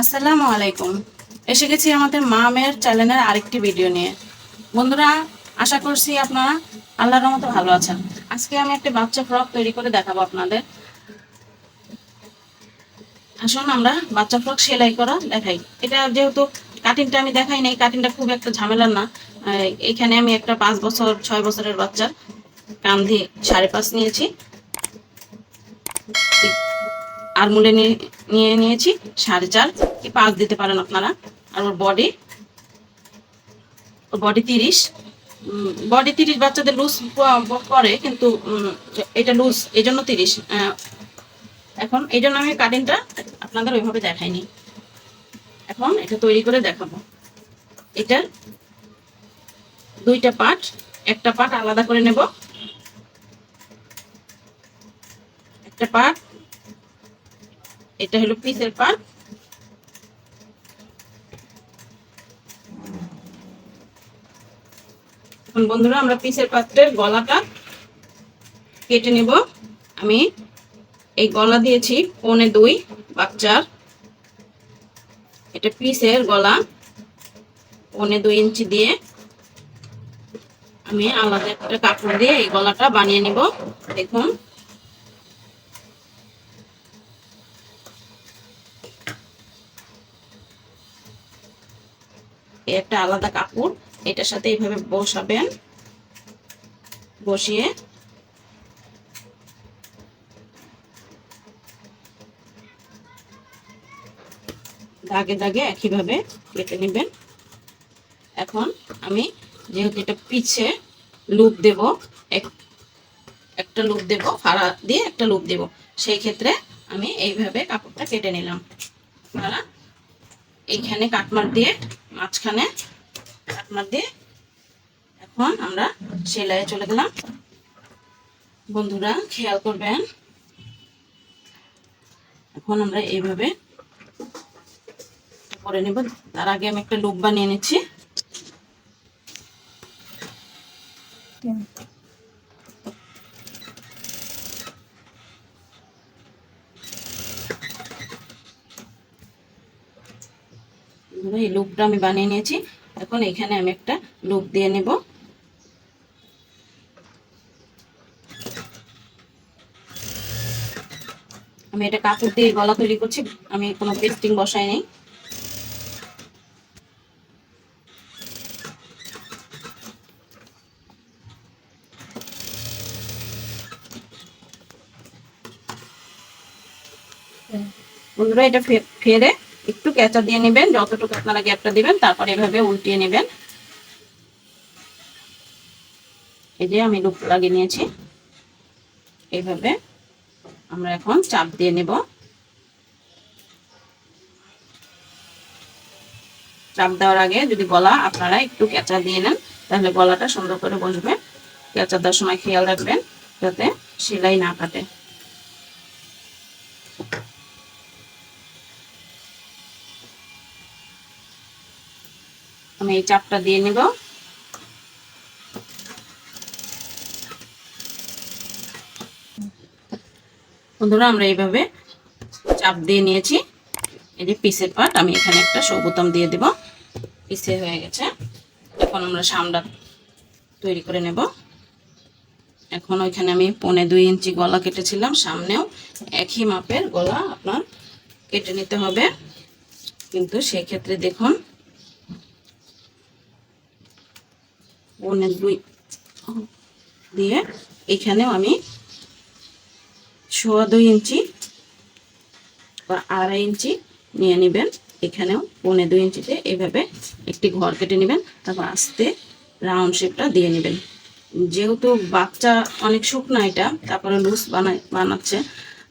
আসসালামু আলাইকুম। এসে গেছি আমাদের মা মেয়ের চ্যানেলের আরেকটি ভিডিও নিয়ে। বন্ধুরা, আশা করছি আপনারা আল্লাহর মতো ভালো আছেন। আজকে আমি একটা বাচ্চা ফ্রক তৈরি করে দেখাবো আপনাদের। আসুন, আমরা বাচ্চা ফ্রক সেলাই করা দেখাই। এটা যেহেতু কাটিংটা আমি দেখাই নাই কাটিংটা খুব একটা ঝামেলার না। এখানে আমি একটা পাঁচ বছর, ছয় বছরের বাচ্চার কান্ধি সাড়ে পাঁচ নিয়েছি। আর মুলে নিয়ে নিয়ে নিয়েছি সাড়ে চার। কি পাঁচ দিতে পারেন আপনারা। আর ওর বডি ওর বডি তিরিশ। বডি তিরিশ বাচ্চাদের লুজ করে কিন্তু এটা লুজ এই জন্য তিরিশ। এখন এই জন্য আমি কাটিংটা আপনাদের ওইভাবে দেখাইনি। এখন এটা তৈরি করে দেখাবো। এটা দুইটা পার্ট, একটা পার্ট আলাদা করে নেব। একটা পার্ট এটা হলো পিসের এখন বন্ধুরা, আমরা পিসের পাত্রের গলাটা কেটে নেব। আমি এই গলা দিয়েছি পৌনে দুই, বাচ্চার। এটা পিসের গলা পৌনে দুই ইঞ্চি দিয়ে। আমি আলাদা একটা কাপড় দিয়ে এই গলাটা বানিয়ে নিব। দেখুন। একটা আলাদা কাপড়। এটার সাথে এইভাবে বসাবেন। বসিয়ে। দাগে দাগে একইভাবে কেটে নেবেন। এখন আমি যেহেতু এটা পিছে লুপ দেব, এক একটা লুপ দেব, ফাড়া দিয়ে একটা লুপ দেব। সেই ক্ষেত্রে আমি এইভাবে কাপড়টা কেটে নিলাম। এইখানে কাটমার দিয়ে মাঝখানে আপনার দিয়ে এখন আমরা সেলাইয়ে চলে গেলাম। বন্ধুরা, খেয়াল করবেন। এখন আমরা এইভাবে করে নেব। তার আগে আমি একটা লুপ বানিয়ে নিচ্ছি। বন্ধুরা, এই লুপটা আমি বানিয়ে নিয়েছি। এখন এখানে আমি একটা লুপ দিয়ে নেব। আমি এটা কাপড় দিয়ে গলা তৈরি করছি আমি কোনো পেস্টিং বসাই নেই। বন্ধুরা এটা ফে- ফেরে একটু কেঁচা দিয়ে নেবেন, যতটুকু আপনারা গ্যাপটা দিবেন, তারপর এভাবে উল্টিয়ে নেবেন। এই যে আমি লুপ লাগিয়ে নিয়েছি। এইভাবে আমরা এখন চাপ দিয়ে নেব। চাপ দেওয়ার আগে যদি গলা আপনারা একটু কেঁচা দিয়ে নেন, তাহলে গলাটা সুন্দর করে বসবে। কেঁচা দেওয়ার সময় খেয়াল রাখবেন যাতে সেলাই না কাটে। এই চাপটা দিয়ে নিব। বন্ধুরা, আমরা এইভাবে চাপ দিয়ে নিয়েছি। এই যে পিসের পাট, আমি এখানে একটা সবুতম দিয়ে দেব। পিসে হয়ে গেছে। এখন আমরা সামটা তৈরি করে নেব। এখন ওইখানে আমি পনে দুই ইঞ্চি গলা কেটেছিলাম। সামনেও একই মাপের গলা আপনার কেটে নিতে হবে। কিন্তু সেক্ষেত্রে দেখুন পনে দুই দিয়ে এখানেও আমি সোয়া দুই ইঞ্চি বা আড়াই ইঞ্চি নিয়ে নেবেন। এখানেও পনে দুই ইঞ্চিতে এইভাবে একটি ঘর কেটে নেবেন। তারপর আস্তে রাউন্ড শেপটা দিয়ে নেবেন। যেহেতু বাচ্চা অনেক শুকনা এটা, তারপরে লুজ বানায়, বানাচ্ছে।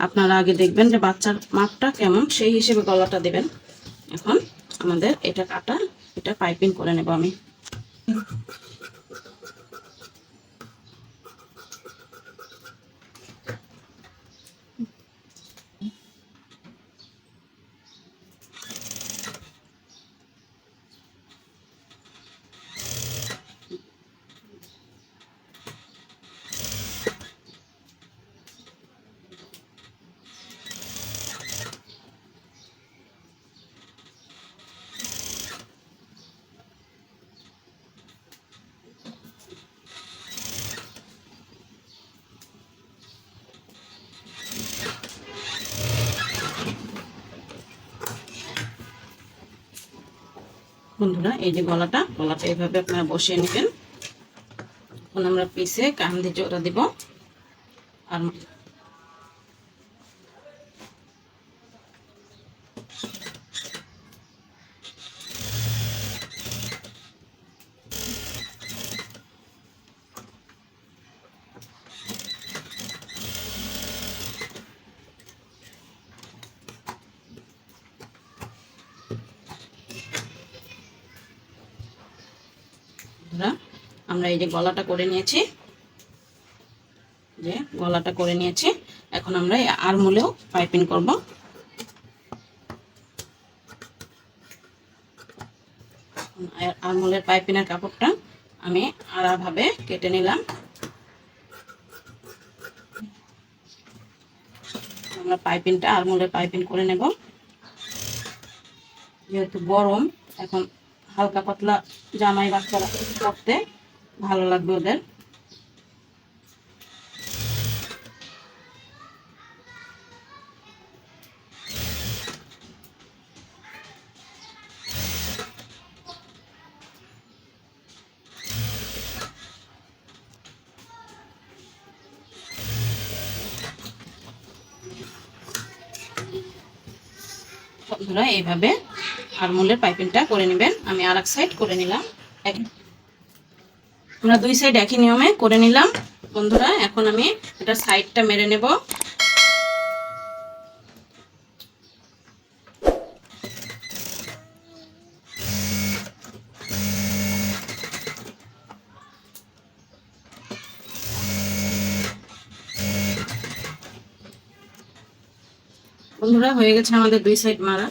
আপনারা আগে দেখবেন যে বাচ্চার মাপটা কেমন, সেই হিসেবে গলাটা দেবেন। এখন আমাদের এটা কাটা, এটা পাইপিং করে নেব আমি। বন্ধুরা, এই যে গলাটা গলাটা এইভাবে আপনারা বসিয়ে নেবেন। এখন আমরা পিসে কান দিয়ে জোড়া দিব। আর বন্ধুরা, আমরা এই যে গলাটা করে নিয়েছি, যে গলাটা করে নিয়েছি, এখন আমরা এই আরমুলেও পাইপিং করব। আরমুলের পাইপিনের কাপড়টা আমি আড়াভাবে কেটে নিলাম। আমরা পাইপিংটা আরমুলের পাইপিং করে নেব। যেহেতু গরম, এখন হালকা পাতলা জামাই বাচ্চারা পরতে ভালো লাগবে ওদের। এইভাবে আরমোলের পাইপিংটা করে নেবেন। আমি আর সাইড করে নিলাম। আমরা দুই সাইড একই নিয়মে করে নিলাম। বন্ধুরা, এখন আমি এটা সাইডটা মেরে নেব। বন্ধুরা, হয়ে গেছে আমাদের দুই সাইড মারা।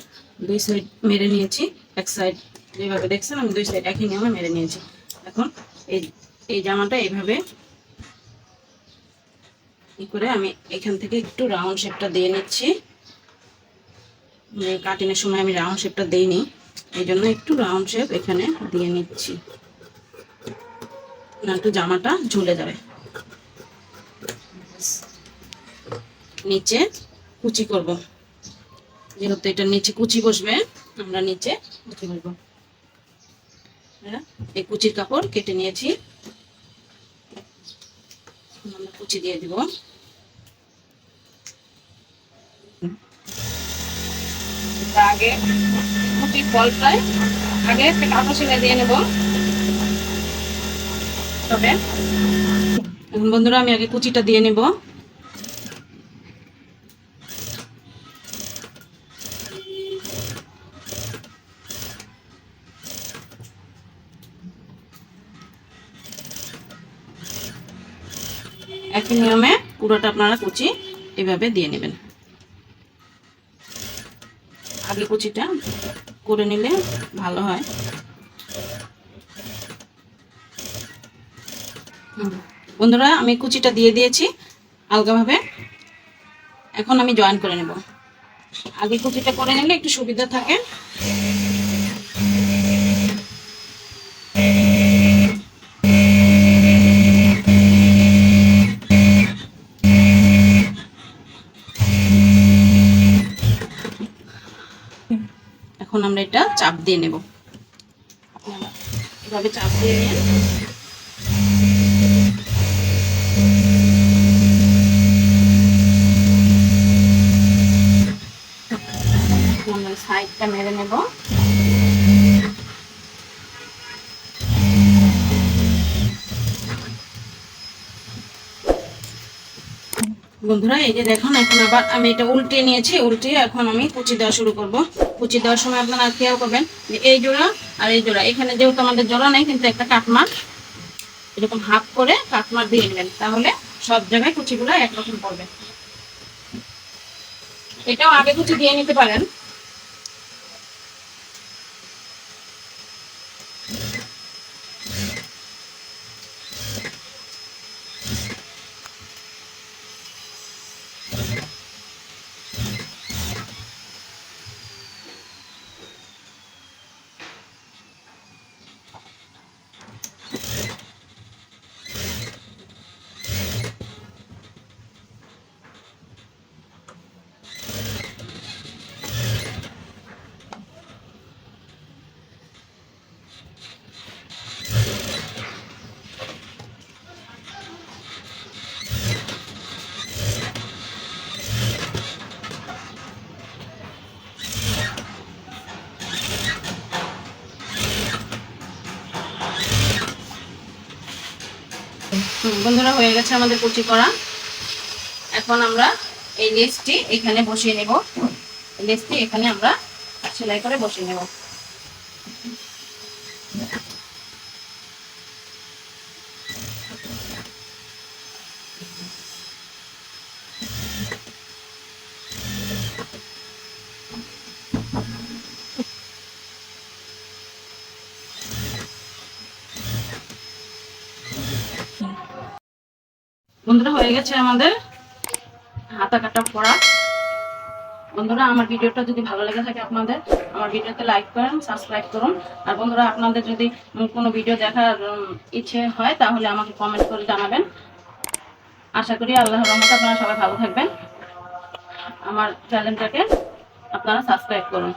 দুই সাইড মেরে নিয়েছি, এক সাইড যেভাবে দেখছেন আমি দুই সাইড একই নিয়মে মেরে নিয়েছি। এখন এই এই জামাটা এইভাবে ই করে আমি এখান থেকে একটু রাউন্ড শেপটা দিয়ে নিচ্ছি। কাটিনের সময় আমি রাউন্ড শেপটা দিইনি, এই জন্য একটু রাউন্ড শেপ এখানে দিয়ে নিচ্ছি। একটু জামাটা ঝুলে যাবে। নিচে কুচি করব। যেহেতু এটা নিচে কুচি বসবে আমরা নিচে কুচি করব হ্যাঁ, এই কুচির কাপড় কেটে নিয়েছি। আমরা কুচি দিয়ে দিব। আগে কুচির ফলটায় আগে একটা কাপড় সেলাই দিয়ে নেব। তবে বন্ধুরা আমি আগে কুচিটা দিয়ে নেব। একই নিয়মে পুরোটা আপনারা কুচি এভাবে দিয়ে নেবেন। আগে কুচিটা করে নিলে ভালো হয়। বন্ধুরা, আমি কুচিটা দিয়ে দিয়েছি হালকাভাবে এখন আমি জয়েন করে নেব। আগে কুচিটা করে নিলে একটু সুবিধা থাকে। এখন আমরা এটা চাপ দিয়ে নেব। আপনারা এভাবে চাপ দিয়ে নিয়ে সাইডটা মেরে নেব। বন্ধুরা, এই যে দেখুন, এখন আবার আমি এটা উল্টে নিয়েছি, উল্টে এখন আমি কুচি দেওয়া শুরু করব। কুচি দেওয়ার সময় আপনারা খেয়াল করবেন যে এই জোড়া আর এই জোড়া। এখানে যেহেতু আমাদের জোড়া নেই, কিন্তু একটা কাটমার, এরকম হাফ করে কাটমার দিয়ে নেবেন, তাহলে সব জায়গায় কুচিগুলো একরকম পড়বে। এটাও আগে কুচি দিয়ে নিতে পারেন। বন্ধুরা, হয়ে গেছে আমাদের কুচি করা। এখন আমরা এই লেসটি এখানে বসিয়ে নেব। লেসটি এখানে আমরা সেলাই করে বসিয়ে নেব। বন্ধুরা, হয়ে গেছে আমাদের হাতা কাটা পড়া। বন্ধুরা, আমার ভিডিওটা যদি ভালো লেগে থাকে আপনাদের, আমার ভিডিওতে লাইক করেন সাবস্ক্রাইব করুন। আর বন্ধুরা, আপনাদের যদি কোনো ভিডিও দেখার ইচ্ছে হয়, তাহলে আমাকে কমেন্ট করে জানাবেন। আশা করি আল্লাহর রহমতে আপনারা সবাই ভালো থাকবেন। আমার চ্যানেলটাকে আপনারা সাবস্ক্রাইব করুন।